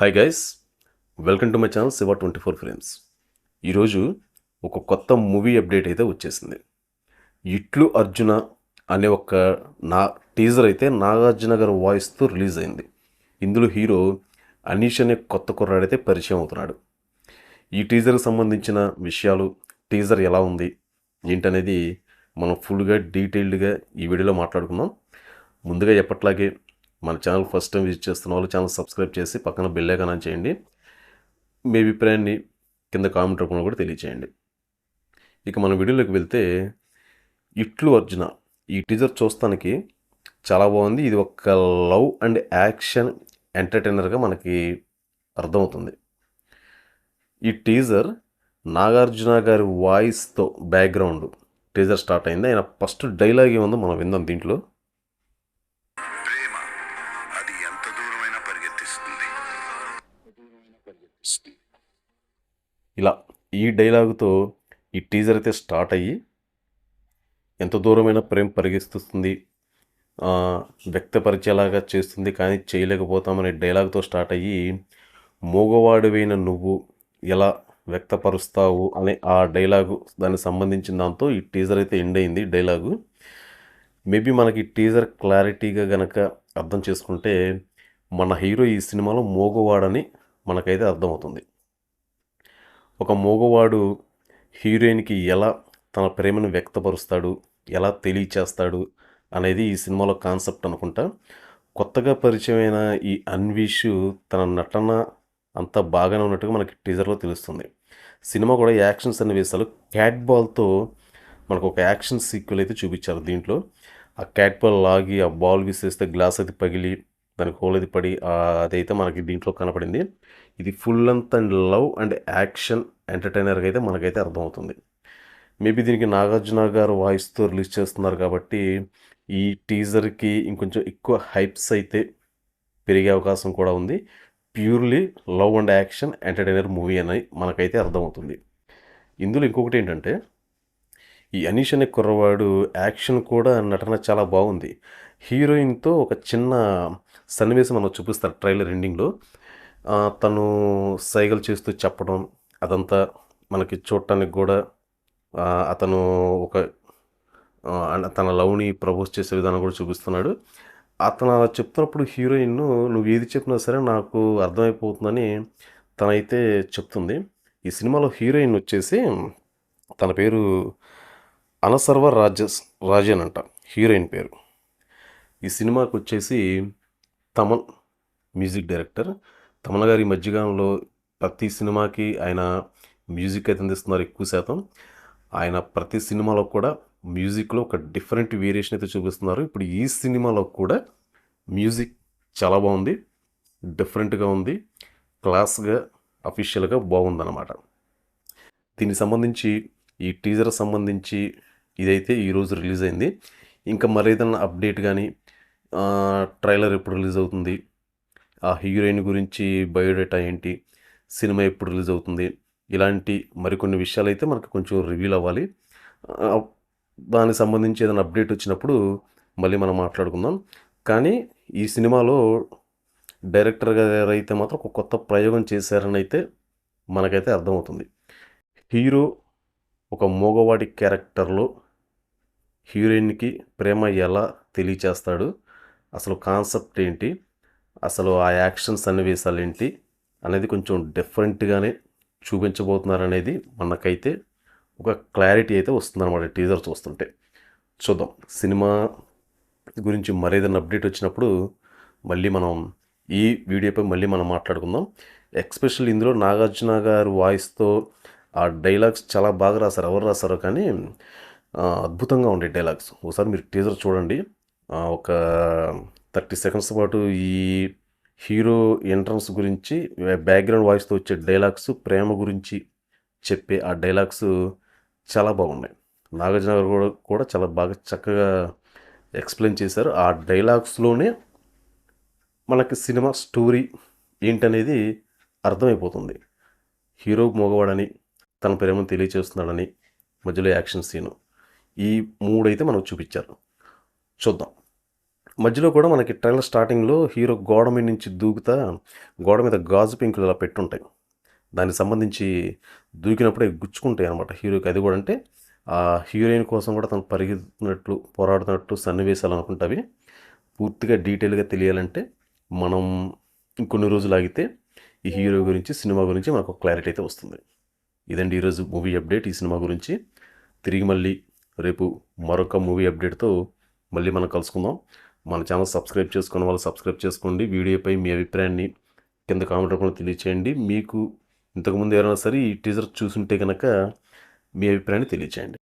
Hi guys welcome to my channel Shiva twenty four frames ఈరోజు ఒక కొత్త movie update అయితే వచ్చేసింది. ఇట్లు అర్జున అనే ఒక నా టీజర్ అయితే నాగార్జున గారి వాయిస్తో రిలీజ్ అయింది. ఇందులో హీరో అనీష్ అనే కొత్త కుర్రాడైతే పరిచయం అవుతున్నాడు. ఈ టీజర్కి సంబంధించిన విషయాలు టీజర్ ఎలా ఉంది ఏంటనేది మనం ఫుల్గా డీటెయిల్డ్గా ఈ వీడియోలో మాట్లాడుకుందాం. ముందుగా ఎప్పట్లాగే మన ఛానల్ ఫస్ట్ టైం విజిట్ చేస్తున్న వాళ్ళు ఛానల్ సబ్స్క్రైబ్ చేసి పక్కన బెల్ ఐకాన్ ఆన్ చేయండి. మీ అభిప్రాయాన్ని కింద కామెంట్ రూపంలో కూడా తెలియచేయండి. ఇక మన వీడియోలోకి వెళ్తే ఇట్లు అర్జున ఈ టీజర్ చూస్తానికి చాలా బాగుంది. ఇది ఒక లవ్ అండ్ యాక్షన్ ఎంటర్టైనర్గా మనకి అర్థమవుతుంది. ఈ టీజర్ నాగార్జున గారి వాయిస్తో బ్యాక్గ్రౌండ్ టీజర్ స్టార్ట్ అయింది. ఆయన ఫస్ట్ డైలాగ్ ఏముందో మనం విందాం దీంట్లో. ఇలా ఈ డైలాగుతో ఈ టీజర్ అయితే స్టార్ట్ అయ్యి ఎంత దూరమైన ప్రేమ పరిగెత్తుస్తుంది వ్యక్తపరిచేలాగా చేస్తుంది కానీ చేయలేకపోతామనే డైలాగ్తో స్టార్ట్ అయ్యి మూగవాడివైన నువ్వు ఎలా వ్యక్తపరుస్తావు అనే ఆ డైలాగు దానికి సంబంధించిన దాంతో ఈ టీజర్ అయితే ఎండ్ అయింది. డైలాగు మేబీ మనకి టీజర్ క్లారిటీగా గనక అర్థం చేసుకుంటే మన హీరో ఈ సినిమాలో మోగవాడని మనకైతే అర్థమవుతుంది. ఒక మూగవాడు హీరోయిన్కి ఎలా తన ప్రేమను వ్యక్తపరుస్తాడు ఎలా తెలియచేస్తాడు అనేది ఈ సినిమాలో కాన్సెప్ట్ అనుకుంటా. కొత్తగా పరిచయమైన ఈ అన్వీష్ తన నటన అంతా బాగానే ఉన్నట్టుగా మనకి టీజర్లో తెలుస్తుంది. సినిమా కూడా యాక్షన్ సన్నివేశాలు క్యాట్ బాల్తో మనకు ఒక యాక్షన్ సీక్వెల్ అయితే చూపించారు దీంట్లో. ఆ క్యాట్ బాల్ లాగి ఆ బాల్ విసిస్తే గ్లాస్ అది పగిలి దానికి హోలది పడి అదైతే మనకి దీంట్లో కనపడింది. ఇది full length and love and action ఎంటర్టైనర్గా అయితే మనకైతే అర్థమవుతుంది. మేబీ దీనికి నాగార్జున గారు వాయిస్తో రిలీజ్ చేస్తున్నారు కాబట్టి ఈ టీజర్కి ఇంకొంచెం ఎక్కువ హైప్స్ అయితే పెరిగే అవకాశం కూడా ఉంది. Purely love and action entertainer movie అని మనకైతే అర్థమవుతుంది. ఇందులో ఇంకొకటి ఏంటంటే ఈ అనీష్ అనే కుర్రవాడు యాక్షన్ కూడా నటన చాలా బాగుంది. హీరోయిన్తో ఒక చిన్న సన్నివేశం మనకు చూపిస్తారు ట్రైలర్ ఎండింగ్లో. తను సైగలు చేస్తూ చెప్పడం అదంతా మనకి చూడటానికి కూడా అతను ఒక తన లవ్ని ప్రపోజ్ చేసే విధానం కూడా చూపిస్తున్నాడు. అతను అలా చెప్తున్నప్పుడు హీరోయిన్ నువ్వు ఏది చెప్పినా సరే నాకు అర్థమైపోతుందని తనైతే చెప్తుంది. ఈ సినిమాలో హీరోయిన్ వచ్చేసి తన పేరు అనసర్వ రాజస్ రాజన్ అంట హీరోయిన్ పేరు. ఈ సినిమాకి వచ్చేసి తమన్ మ్యూజిక్ డైరెక్టర్. తమన్ గారి ఈ మధ్యకాలంలో ప్రతి సినిమాకి ఆయన మ్యూజిక్ అయితే అందిస్తున్నారు ఎక్కువ శాతం. ఆయన ప్రతి సినిమాలో కూడా మ్యూజిక్లో ఒక డిఫరెంట్ వేరియేషన్ అయితే చూపిస్తున్నారు. ఇప్పుడు ఈ సినిమాలో కూడా మ్యూజిక్ చాలా బాగుంది డిఫరెంట్గా ఉంది క్లాస్గా అఫీషియల్గా బాగుందన్నమాట. దీనికి సంబంధించి ఈ టీజర్ సంబంధించి ఇదైతే ఈరోజు రిలీజ్ అయింది. ఇంకా మరేదైనా అప్డేట్ కానీ ట్రైలర్ ఎప్పుడు రిలీజ్ అవుతుంది? ఆ హీరోయిన్ గురించి బయోడేటా ఏంటి? సినిమా ఎప్పుడు రిలీజ్ అవుతుంది? ఇలాంటి మరికొన్ని విషయాలు అయితే మనకు కొంచెం రివీల్ అవ్వాలి. దానికి సంబంధించి ఏదైనా అప్డేట్ వచ్చినప్పుడు మళ్ళీ మనం మాట్లాడుకుందాం. కానీ ఈ సినిమాలో డైరెక్టర్ గారు అయితే మాత్రం ఒక కొత్త ప్రయోగం చేశారని అయితే మనకైతే అర్థమవుతుంది. హీరో ఒక మోగవాడి క్యారెక్టర్లో హీరోయిన్కి ప్రేమ ఎలా తెలియచేస్తాడు? అసలు కాన్సెప్ట్ ఏంటి? అసలు ఆ యాక్షన్ సన్నివేశాలు ఏంటి? అనేది కొంచెం డిఫరెంట్గానే చూపించబోతున్నారు అనేది మనకైతే ఒక క్లారిటీ అయితే వస్తుందన్నమాట టీజర్ చూస్తుంటే. చూద్దాం. సినిమా గురించి మరేదైనా అప్డేట్ వచ్చినప్పుడు మళ్ళీ మనం ఈ వీడియోపై మళ్ళీ మనం మాట్లాడుకుందాం. ఎక్స్పెషల్ ఇందులో నాగార్జున గారు వాయిస్తో ఆ డైలాగ్స్ చాలా బాగా రాశారు. ఎవరు రాశారో కానీ అద్భుతంగా ఉండే డైలాగ్స్ ఒకసారి మీరు టీజర్ చూడండి. ఒక థర్టీ సెకండ్స్ పాటు ఈ హీరో ఎంట్రన్స్ గురించి బ్యాక్గ్రౌండ్ వాయిస్తో వచ్చే డైలాగ్స్ ప్రేమ గురించి చెప్పే ఆ డైలాగ్స్ చాలా బాగున్నాయి. నాగార్జున గారు కూడా కూడా చాలా బాగా చక్కగా ఎక్స్ప్లెయిన్ చేశారు. ఆ డైలాగ్స్లోనే మనకి సినిమా స్టోరీ ఏంటనేది అర్థమైపోతుంది. హీరో మగవాడని తన ప్రేమను తెలియచేస్తున్నాడని మధ్యలో యాక్షన్ సీను. ఈ మూడైతే మనకు చూపించారు. చూద్దాం. మధ్యలో కూడా మనకి ట్రైలర్ స్టార్టింగ్లో హీరో గోడ మీద నుంచి దూకుతా గోడ మీద గాజు పెంకులు ఇలా పెట్టుంటాయి. దానికి సంబంధించి దూకినప్పుడే గుచ్చుకుంటాయి అనమాట హీరోకి. అది కూడా అంటే ఆ హీరోయిన్ కోసం కూడా తను పరిగెత్తున్నట్లు పోరాడుతున్నట్టు సన్నివేశాలు అనుకుంటావి పూర్తిగా డీటెయిల్గా తెలియాలంటే మనం ఇంకొన్ని రోజులు ఆగితే ఈ హీరో గురించి సినిమా గురించి మనకు క్లారిటీ అయితే వస్తుంది. ఇదండి ఈరోజు మూవీ అప్డేట్. ఈ సినిమా గురించి తిరిగి మళ్ళీ రేపు మరొక మూవీ అప్డేట్తో మళ్ళీ మనం కలుసుకుందాం. మన ఛానల్ సబ్స్క్రైబ్ చేసుకున్న వాళ్ళు సబ్స్క్రైబ్ చేసుకోండి. వీడియోపై మీ అభిప్రాయాన్ని కింద కామెంట్ రూపంలో తెలియచేయండి. మీకు ఇంతకుముందు ఎవరైనా సరే ఈ టీజర్ చూసుంటే కనుక మీ అభిప్రాయాన్ని తెలియచేయండి.